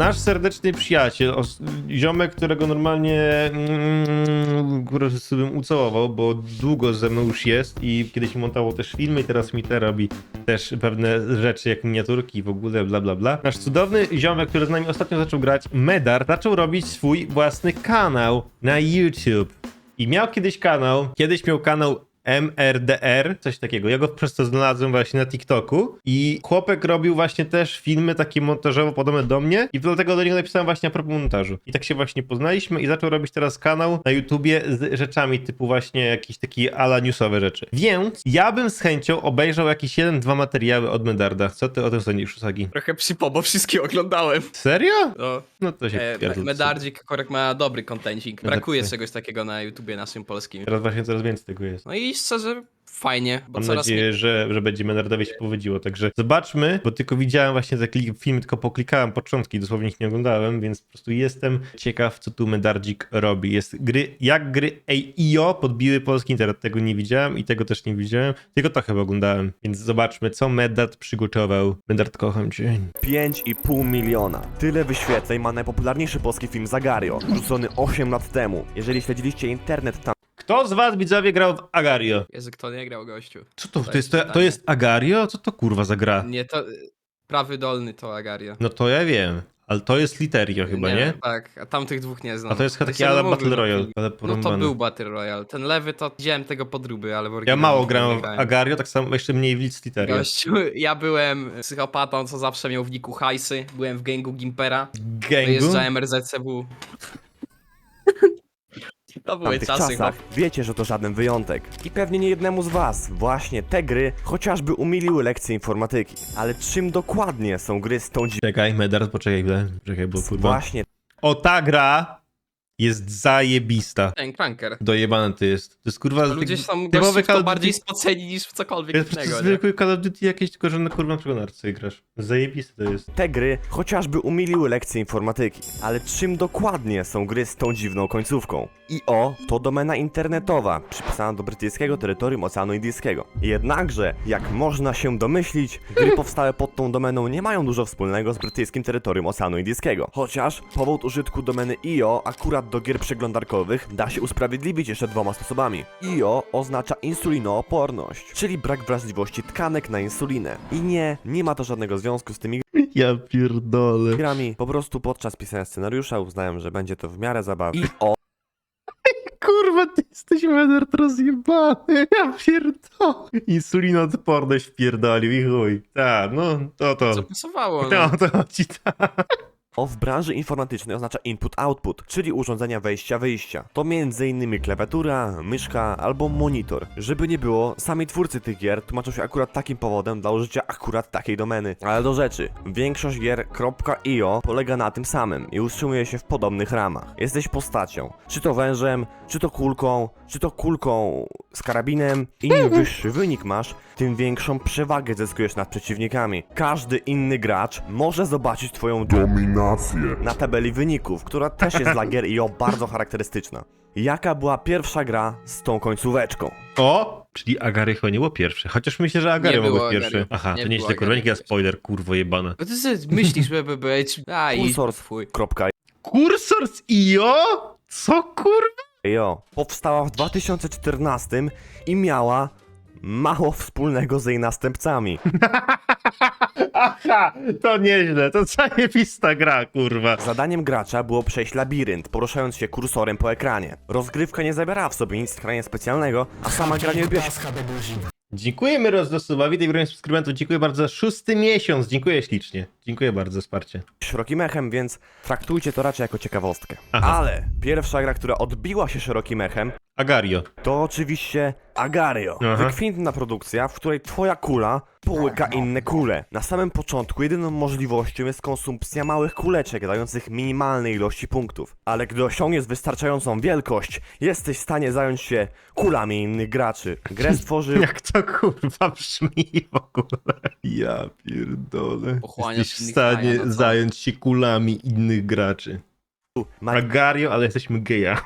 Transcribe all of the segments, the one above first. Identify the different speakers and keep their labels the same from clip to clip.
Speaker 1: nasz serdeczny przyjaciel, ziomek, którego normalnie mm, który sobie ucałował, bo długo ze mną już jest i kiedyś montował też filmy i teraz mi te robi też pewne rzeczy jak miniaturki i w ogóle bla bla bla. Nasz cudowny ziomek, który z nami ostatnio zaczął grać, Medar, zaczął robić swój własny kanał na YouTube. I miał kiedyś kanał, kiedyś miał kanał MRDR, coś takiego. Ja go przez to znalazłem właśnie na TikToku i chłopek robił właśnie też filmy takie montażowo podobne do mnie i dlatego do niego napisałem właśnie a propos montażu. I tak się właśnie poznaliśmy i zaczął robić teraz kanał na YouTubie z rzeczami typu właśnie jakieś takie ala newsowe rzeczy. Więc ja bym z chęcią obejrzał jakieś jeden, dwa materiały od Medarda. Co ty o tym sądzisz, Usagi?
Speaker 2: Trochę przypo, bo wszystkie oglądałem.
Speaker 1: Serio?
Speaker 2: No,
Speaker 1: No to się
Speaker 2: e, Medardzik korek ma dobry kontencik.
Speaker 1: No
Speaker 2: Brakuje
Speaker 1: tak.
Speaker 2: czegoś takiego na YouTubie naszym polskim.
Speaker 1: Teraz właśnie coraz więcej tego jest.
Speaker 2: No i szczerze, fajnie, bo
Speaker 1: Mam
Speaker 2: coraz
Speaker 1: nadzieję,
Speaker 2: mniej...
Speaker 1: że, że będzie Menardowi się powiedziło. Także zobaczmy, bo tylko widziałem właśnie kli- filmy, tylko poklikałem początki, dosłownie ich nie oglądałem, więc po prostu jestem ciekaw, co tu Medardzik robi. Jest gry, jak gry AIO podbiły polski internet. Tego nie widziałem i tego też nie widziałem, tylko to chyba oglądałem. Więc zobaczmy, co Medard przygotował. Medard, kocham cię.
Speaker 3: 5,5 miliona. Tyle wyświetleń ma najpopularniejszy polski film Zagario, rzucony 8 lat temu. Jeżeli śledziliście internet, tam
Speaker 1: Kto z was, widzowie, grał w Agario?
Speaker 2: Jezu, kto nie grał, gościu?
Speaker 1: Co to,
Speaker 2: To
Speaker 1: jest, to, to jest Agario? Co to kurwa za gra?
Speaker 2: Nie, to... Prawy dolny to Agario.
Speaker 1: No to ja wiem, ale to jest Literio chyba, nie?
Speaker 2: Tak, a tamtych dwóch nie znam.
Speaker 1: A to jest chyba taki
Speaker 2: mówił,
Speaker 1: Battle
Speaker 2: no.
Speaker 1: Royale, ale
Speaker 2: No to był Battle Royale. Ten lewy to widziałem tego podróby, ale w
Speaker 1: Ja
Speaker 2: oryginale
Speaker 1: mało
Speaker 2: nie
Speaker 1: grałem w
Speaker 2: grałem.
Speaker 1: Agario, tak samo jeszcze mniej w Leeds Literio.
Speaker 2: Gościu, ja byłem psychopatą, co zawsze miał w niku hajsy. Byłem w gangu Gimpera.
Speaker 1: Gangu?
Speaker 2: Wyjeżdżałem RZCW. To były
Speaker 3: tamtych
Speaker 2: czasy,
Speaker 3: czasach
Speaker 2: chłop.
Speaker 3: wiecie, że to żaden wyjątek. I pewnie nie jednemu z was właśnie te gry chociażby umiliły lekcje informatyki. Ale czym dokładnie są gry z tą
Speaker 1: Czekaj, Medard, poczekaj chwilę. Czekaj, bo kurwa...
Speaker 3: właśnie
Speaker 1: O, ta gra jest zajebista.
Speaker 2: Ten Cranker.
Speaker 1: Dojebane to jest. To jest kurwa...
Speaker 2: Ludzie są gości
Speaker 1: Call
Speaker 2: bardziej spoceni niż w cokolwiek
Speaker 1: To jest
Speaker 2: innego,
Speaker 1: zwykły Call of Duty jakieś, tylko że na kurwa na przeglądarce grasz. Zajebiste to jest.
Speaker 3: te gry chociażby umiliły lekcje informatyki. Ale czym dokładnie są gry z tą dziwną końcówką? IO to domena internetowa, przypisana do brytyjskiego terytorium Oceanu Indyjskiego. Jednakże, jak można się domyślić, gry powstałe pod tą domeną nie mają dużo wspólnego z brytyjskim terytorium Oceanu Indyjskiego. Chociaż powód użytku domeny IO akurat do gier przeglądarkowych da się usprawiedliwić jeszcze dwoma sposobami. IO oznacza insulinooporność, czyli brak wrażliwości tkanek na insulinę. I nie, nie ma to żadnego związku z tymi
Speaker 1: Ja pierdolę.
Speaker 3: grami. Po prostu podczas pisania scenariusza uznałem, że będzie to w miarę zabawne. I o,
Speaker 1: Kurwa, ty jesteś Medard rozjebany. Ja pierdolę. Insulinoodporność wpierdolił i chuj. Tak, no to to.
Speaker 2: Co pasowało, no.
Speaker 1: To, to ci tak.
Speaker 3: O w branży informatycznej oznacza input-output, czyli urządzenia wejścia-wyjścia. To m.in. klawiatura, myszka albo monitor. Żeby nie było, sami twórcy tych gier tłumaczą się akurat takim powodem dla użycia akurat takiej domeny. Ale do rzeczy. Większość gier .io polega na tym samym i utrzymuje się w podobnych ramach. Jesteś postacią. Czy to wężem, czy to kulką, czy to kulką z karabinem. I im wyższy wynik masz, tym większą przewagę zyskujesz nad przeciwnikami. Każdy inny gracz może zobaczyć twoją
Speaker 4: Dominację.
Speaker 3: na tabeli wyników, która też jest dla gier IO bardzo charakterystyczna. Jaka była pierwsza gra z tą końcóweczką?
Speaker 1: O! Czyli Agary chyba nie było pierwsze. Chociaż myślę, że Agary
Speaker 2: Nie było
Speaker 1: być pierwsze.
Speaker 2: Agary.
Speaker 1: Aha,
Speaker 2: Nie
Speaker 1: to
Speaker 2: było
Speaker 1: nieźle, kurwa,
Speaker 2: Agary
Speaker 1: ja spoiler, kurwo jebane.
Speaker 2: No ty sobie myślisz, żeby być... A, i
Speaker 3: Kursor.
Speaker 2: fuj.
Speaker 1: Kursor z IO? Co kurwa?
Speaker 3: IO powstała w 2014 i miała mało wspólnego z jej następcami.
Speaker 1: Aha, to nieźle, to zajebista gra, kurwa.
Speaker 3: Zadaniem gracza było przejść labirynt, poruszając się kursorem po ekranie. Rozgrywka nie zabierała w sobie nic skrajnie specjalnego, a sama gra nie się
Speaker 1: Dziękujemy rozdosowowi tej gronie subskrybentów. Dziękuję bardzo za szósty miesiąc. Dziękuję ślicznie. Dziękuję bardzo za wsparcie.
Speaker 3: szerokim echem, więc traktujcie to raczej jako ciekawostkę.
Speaker 1: Aha.
Speaker 3: Ale pierwsza gra, która odbiła się szerokim echem,
Speaker 1: Agario.
Speaker 3: to oczywiście Agario.
Speaker 1: Aha.
Speaker 3: Wykwintna produkcja, w której twoja kula połyka inne kule. Na samym początku jedyną możliwością jest konsumpcja małych kuleczek, dających minimalne ilości punktów. Ale gdy osiągniesz wystarczającą wielkość, jesteś w stanie zająć się kulami innych graczy. Grę stworzył
Speaker 1: Jak to kurwa brzmi w ogóle. Ja pierdolę.
Speaker 2: Pochłaniasz
Speaker 1: Jesteś w
Speaker 2: innych
Speaker 1: stanie
Speaker 2: no co?
Speaker 1: zająć się kulami innych graczy.
Speaker 3: Mar-
Speaker 1: Agario, ale jesteśmy geja.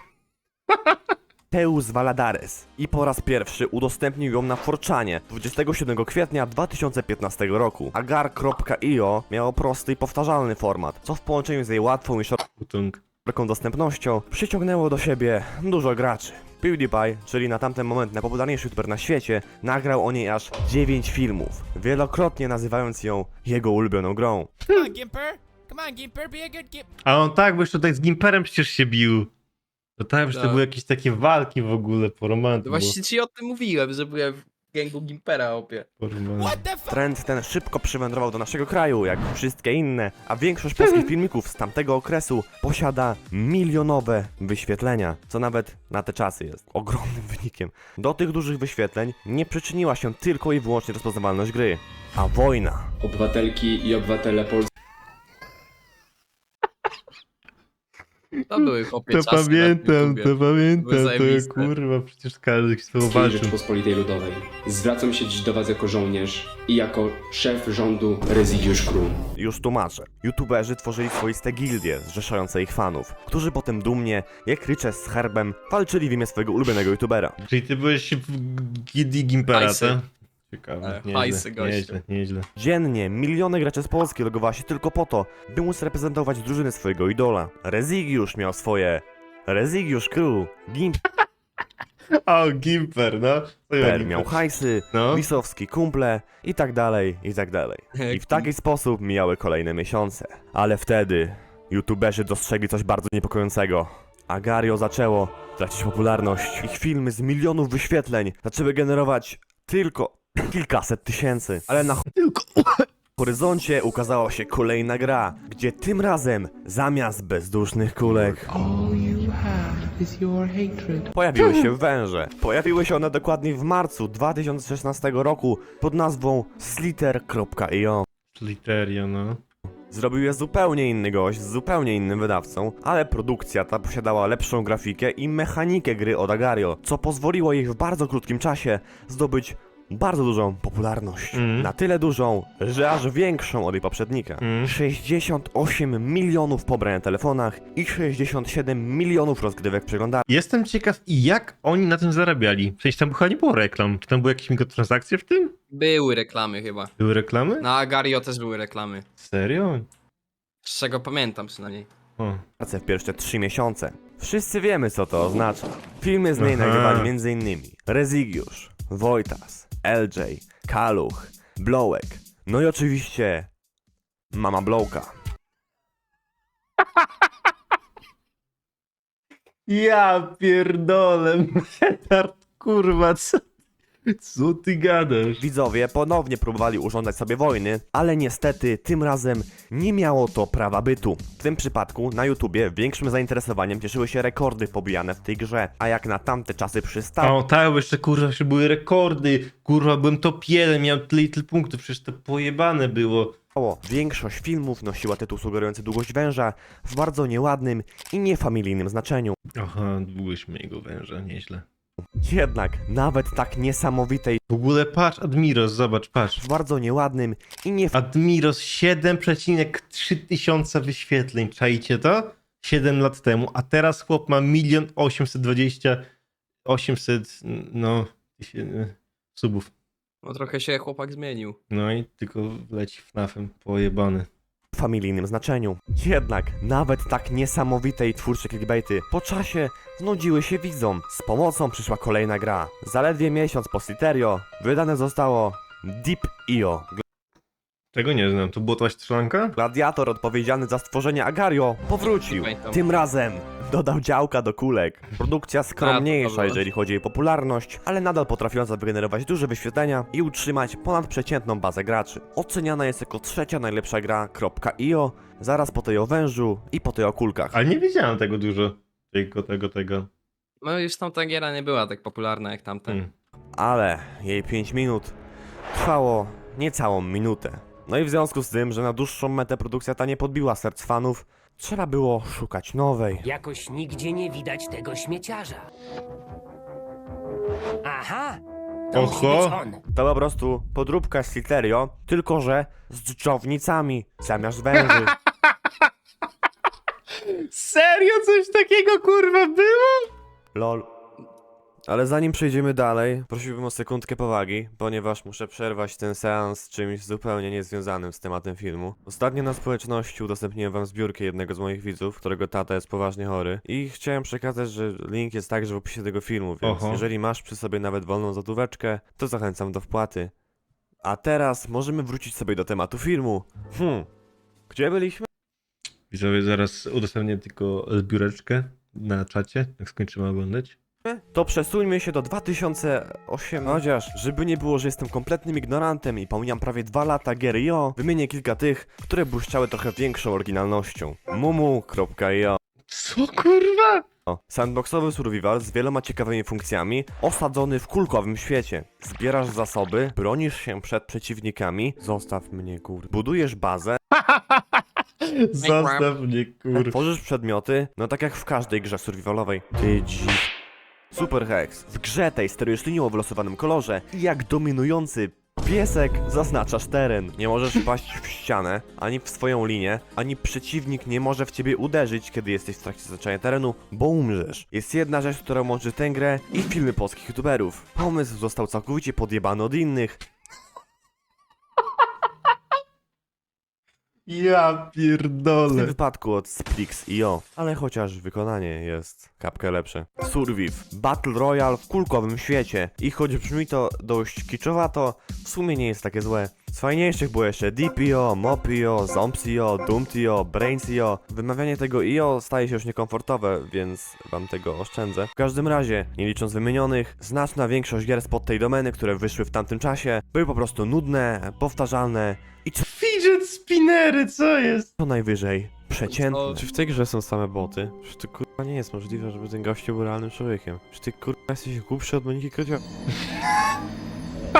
Speaker 3: Teus Valadares i po raz pierwszy udostępnił ją na Forczanie 27 kwietnia 2015 roku. Agar.io miało prosty i powtarzalny format, co w połączeniu z jej łatwą i szeroką dostępnością przyciągnęło do siebie dużo graczy. PewDiePie, czyli na tamten moment najpopularniejszy youtuber na świecie, nagrał o niej aż 9 filmów, wielokrotnie nazywając ją jego ulubioną grą.
Speaker 4: Come on, Gimper. Come on, Gimper, be a good Gimp.
Speaker 1: A on tak, bo jeszcze tutaj z Gimperem przecież się bił. To tak, że to
Speaker 2: Tak.
Speaker 1: były jakieś takie walki w ogóle po.
Speaker 2: No Właśnie ci o tym mówiłem, że byłem w gangu Gimpera, opie.
Speaker 1: Po romantu.
Speaker 4: What the fuck?
Speaker 3: Trend ten szybko przywędrował do naszego kraju, jak wszystkie inne, a większość polskich filmików z tamtego okresu posiada milionowe wyświetlenia, co nawet na te czasy jest ogromnym wynikiem. Do tych dużych wyświetleń nie przyczyniła się tylko i wyłącznie rozpoznawalność gry, a wojna.
Speaker 5: obywatelki i obywatele Polski.
Speaker 2: To były chłopie
Speaker 1: To
Speaker 2: czasy na
Speaker 1: pamiętam,
Speaker 2: YouTubie.
Speaker 1: to pamiętam, to
Speaker 2: zajebiste.
Speaker 1: kurwa, przecież każdy się zauważył.
Speaker 5: Rzeczpospolitej Ludowej. Zwracam się dziś do Was jako żołnierz i jako szef rządu Rezydiusz Król.
Speaker 3: Już tłumaczę. YouTuberzy tworzyli swoiste gildie zrzeszające ich fanów, którzy potem dumnie, jak rycze z herbem, walczyli w imię swojego ulubionego YouTubera.
Speaker 1: Czyli ty byłeś w Gidi Gimpera, tak? Ciekawe,
Speaker 2: E, hajsy,
Speaker 1: nieźle,
Speaker 2: gościu.
Speaker 1: nieźle, nieźle.
Speaker 3: Dziennie miliony graczy z Polski logowała się tylko po to, by móc reprezentować drużyny swojego idola. Rezygiusz miał swoje... Rezygiusz Crew, Gimper
Speaker 1: O, Gimper, no. Co ja Gimper?
Speaker 3: miał hajsy,
Speaker 1: No.
Speaker 3: Lisowski kumple i tak dalej, i tak dalej. I w taki sposób mijały kolejne miesiące. Ale wtedy youtuberzy dostrzegli coś bardzo niepokojącego. Agario zaczęło tracić popularność. Ich filmy z milionów wyświetleń zaczęły generować tylko kilkaset tysięcy. Ale na
Speaker 1: Tylko...
Speaker 3: horyzoncie ukazała się kolejna gra, gdzie tym razem zamiast bezdusznych kulek pojawiły się węże. Pojawiły się one dokładnie w marcu 2016 roku pod nazwą sliter.io.
Speaker 1: Literia, no.
Speaker 3: Zrobił je zupełnie inny gość, z zupełnie innym wydawcą, ale produkcja ta posiadała lepszą grafikę i mechanikę gry od Agario, co pozwoliło jej w bardzo krótkim czasie zdobyć bardzo dużą popularność.
Speaker 1: Mhm.
Speaker 3: Na tyle dużą, że aż większą od jej poprzednika.
Speaker 1: Mhm.
Speaker 3: 68 milionów pobrań na telefonach i 67 milionów rozgrywek przeglądarki.
Speaker 1: Jestem ciekaw, jak oni na tym zarabiali. W sensie tam chyba nie było reklam. Czy tam były jakieś mikrotransakcje w tym?
Speaker 2: Były reklamy chyba.
Speaker 1: Były reklamy?
Speaker 2: Na Agario też były reklamy.
Speaker 1: Serio?
Speaker 2: Z czego pamiętam przynajmniej.
Speaker 1: O.
Speaker 3: w pierwsze 3 miesiące. Wszyscy wiemy co to oznacza. Filmy z niej
Speaker 1: Aha.
Speaker 3: nagrywali m.in. Rezygiusz, Wojtas, LJ, Kaluch, Blowek, no i oczywiście Mama Blowka.
Speaker 1: Ja pierdolę, kurwa, co, co ty gadasz?
Speaker 3: Widzowie ponownie próbowali urządzać sobie wojny, ale niestety tym razem nie miało to prawa bytu. W tym przypadku na YouTubie większym zainteresowaniem cieszyły się rekordy pobijane w tej grze, a jak na tamte czasy przystało,
Speaker 1: O tak, jeszcze kurwa jeszcze były rekordy, kurwa byłem top 1, miałem tyle i tyle punktów, przecież to pojebane było.
Speaker 3: większość filmów nosiła tytuł sugerujący długość węża w bardzo nieładnym i niefamilijnym znaczeniu.
Speaker 1: Aha, długość mojego węża, nieźle.
Speaker 3: Jednak nawet tak niesamowitej
Speaker 1: W ogóle patrz, Admiros, zobacz, patrz.
Speaker 3: w bardzo nieładnym i nie
Speaker 1: Admiros 7,3 tysiąca wyświetleń, czajcie to? 7 lat temu, a teraz chłop ma 1 820 800, no, subów.
Speaker 2: No trochę się chłopak zmienił.
Speaker 1: No i tylko leci FNAF-em, pojebany.
Speaker 3: Familijnym znaczeniu. Jednak nawet tak niesamowitej twórczej clickbaity po czasie znudziły się widzom. Z pomocą przyszła kolejna gra. Zaledwie miesiąc po Sliterio wydane zostało Deep.io.
Speaker 1: Tego nie znam, to była to strzelanka?
Speaker 3: Gladiator odpowiedzialny za stworzenie Agario powrócił. Tym razem dodał działka do kulek. Produkcja skromniejsza, jeżeli chodzi o jej popularność, ale nadal potrafiąca wygenerować duże wyświetlenia i utrzymać ponadprzeciętną bazę graczy. Oceniana jest jako trzecia najlepsza gra .io, zaraz po tej o wężu i po tej o kulkach.
Speaker 1: Ale nie wiedziałem tego dużo. Tego, tego, tego.
Speaker 2: No już tamta giera nie była tak popularna jak tamten.
Speaker 1: Hmm.
Speaker 3: Ale jej 5 minut trwało niecałą minutę. No i w związku z tym, że na dłuższą metę produkcja ta nie podbiła serc fanów, trzeba było szukać nowej.
Speaker 6: Jakoś nigdzie nie widać tego śmieciarza. Aha! To musi
Speaker 1: Oho.
Speaker 6: być on.
Speaker 3: To po prostu podróbka z Sliterio, tylko że z dżdżownicami zamiast węży.
Speaker 1: Serio coś takiego kurwa było?
Speaker 3: Lol. Ale zanim przejdziemy dalej, prosiłbym o sekundkę powagi, ponieważ muszę przerwać ten seans czymś zupełnie niezwiązanym z tematem filmu. Ostatnio na społeczności udostępniłem wam zbiórkę jednego z moich widzów, którego tata jest poważnie chory i chciałem przekazać, że link jest także w opisie tego filmu, więc
Speaker 1: Oho.
Speaker 3: jeżeli masz przy sobie nawet wolną złotóweczkę, to zachęcam do wpłaty. A teraz możemy wrócić sobie do tematu filmu. Hmm, gdzie byliśmy?
Speaker 1: Widzowie, zaraz udostępnię tylko zbióreczkę na czacie, jak skończymy oglądać.
Speaker 3: To przesuńmy się do 2008. Chociaż, żeby nie było, że jestem kompletnym ignorantem i pomijam prawie dwa lata gier IO, wymienię kilka tych, które błyszczały trochę większą oryginalnością. Mumu.io
Speaker 1: Co kurwa?
Speaker 3: Sandboxowy survival z wieloma ciekawymi funkcjami, osadzony w kulkowym świecie. Zbierasz zasoby, bronisz się przed przeciwnikami, zostaw mnie kur... Budujesz bazę,
Speaker 1: Zostaw mnie kur...
Speaker 3: Tworzysz przedmioty, no tak jak w każdej grze survivalowej. Ty dzi... Super Hex. W grze tej sterujesz linią o wylosowanym kolorze i jak dominujący piesek zaznaczasz teren. Nie możesz wpaść w ścianę, ani w swoją linię, ani przeciwnik nie może w ciebie uderzyć, kiedy jesteś w trakcie zaznaczania terenu, bo umrzesz. Jest jedna rzecz, która łączy tę grę i filmy polskich youtuberów. Pomysł został całkowicie podjebany od innych,
Speaker 1: Ja
Speaker 3: W tym wypadku od Splix.io, ale chociaż wykonanie jest kapkę lepsze. Surviv, Battle Royale w kulkowym świecie. I choć brzmi to dość kiczowato, w sumie nie jest takie złe. Z fajniejszych było jeszcze DPO, Mopio, Zombsio, Doomtio, Brainsio. Wymawianie tego IO staje się już niekomfortowe, więc wam tego oszczędzę. W każdym razie, nie licząc wymienionych, znaczna większość gier spod tej domeny, które wyszły w tamtym czasie, były po prostu nudne, powtarzalne i co
Speaker 1: Fidget spinnery, co jest?
Speaker 3: co najwyżej przeciętne.
Speaker 2: Co?
Speaker 3: Czy w tej grze są same boty? Czy to kurwa nie jest możliwe, żeby ten gościu był realnym człowiekiem? Czy ty kurwa jesteś głupszy od Moniki Krocio?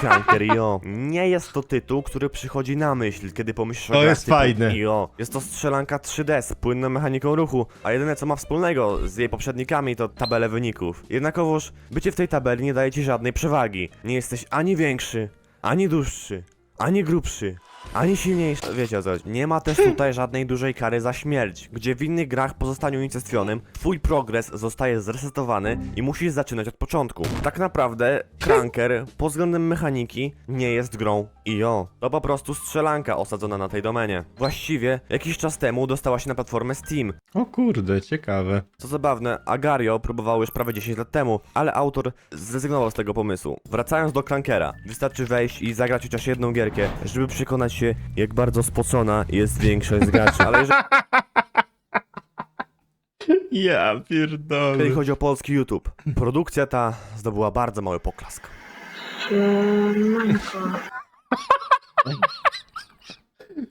Speaker 3: Cranker IO. Nie jest to tytuł, który przychodzi na myśl, kiedy pomyślisz o
Speaker 1: To
Speaker 3: grach
Speaker 1: jest
Speaker 3: typu
Speaker 1: fajne.
Speaker 3: IO. Jest to strzelanka 3D z płynną mechaniką ruchu, a jedyne co ma wspólnego z jej poprzednikami to tabele wyników. Jednakowoż, bycie w tej tabeli nie daje ci żadnej przewagi. Nie jesteś ani większy, ani dłuższy, ani grubszy, ani silniejszy. Wiecie o co chodzi. Nie ma też tutaj żadnej dużej kary za śmierć, gdzie w innych grach po zostaniu unicestwionym twój progres zostaje zresetowany i musisz zaczynać od początku. Tak naprawdę Cranker pod względem mechaniki nie jest grą IO. To po prostu strzelanka osadzona na tej domenie. Właściwie jakiś czas temu dostała się na platformę Steam.
Speaker 1: O kurde, ciekawe.
Speaker 3: Co zabawne, Agario próbował już prawie 10 lat temu, ale autor zrezygnował z tego pomysłu. Wracając do Clankera, wystarczy wejść i zagrać chociaż jedną gierkę, żeby przekonać się, jak bardzo spocona jest większość z graczy. Ale jeżeli
Speaker 1: Ja pierdolę.
Speaker 3: chodzi o polski YouTube, produkcja ta zdobyła bardzo mały poklask.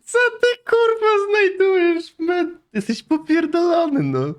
Speaker 1: Co ty kurwa znajdujesz? Man? Jesteś popierdolony, no.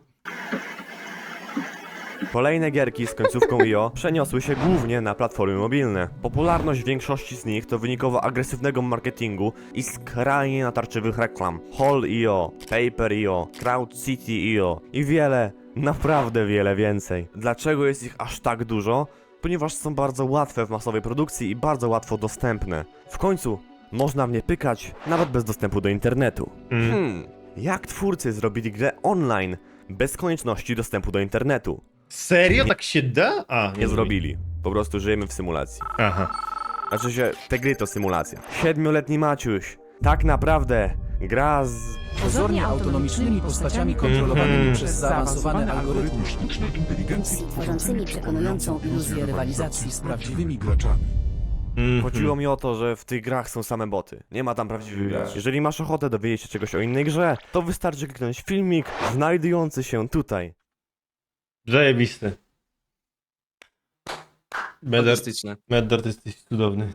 Speaker 3: Kolejne gierki z końcówką IO przeniosły się głównie na platformy mobilne. Popularność większości z nich to wynikowo agresywnego marketingu i skrajnie natarczywych reklam. Hall.io, Paper.io, Crowd City.io i wiele, naprawdę wiele więcej. Dlaczego jest ich aż tak dużo? Ponieważ są bardzo łatwe w masowej produkcji i bardzo łatwo dostępne. W końcu można w nie pykać nawet bez dostępu do internetu.
Speaker 1: Mm.
Speaker 3: Hmm, jak twórcy zrobili grę online bez konieczności dostępu do internetu?
Speaker 1: Serio? Tak się da? A,
Speaker 3: nie zrobili. Po prostu żyjemy w symulacji.
Speaker 1: Aha.
Speaker 3: Znaczy się, te gry to symulacja. Siedmioletni Maciuś. Tak naprawdę gra z...
Speaker 7: Pozornie autonomicznymi postaciami kontrolowanymi
Speaker 1: Mhm.
Speaker 7: przez zaawansowane algorytmy
Speaker 8: tworzącymi przekonującą iluzję rywalizacji.
Speaker 7: z prawdziwymi graczami.
Speaker 1: Mhm.
Speaker 3: Chodziło mi o to, że w tych grach są same boty. Nie ma tam prawdziwych graczy. Jeżeli masz ochotę dowiedzieć się czegoś o innej grze, to wystarczy kliknąć filmik znajdujący się tutaj.
Speaker 2: Fantastyczne.
Speaker 1: Medard jesteś cudowny.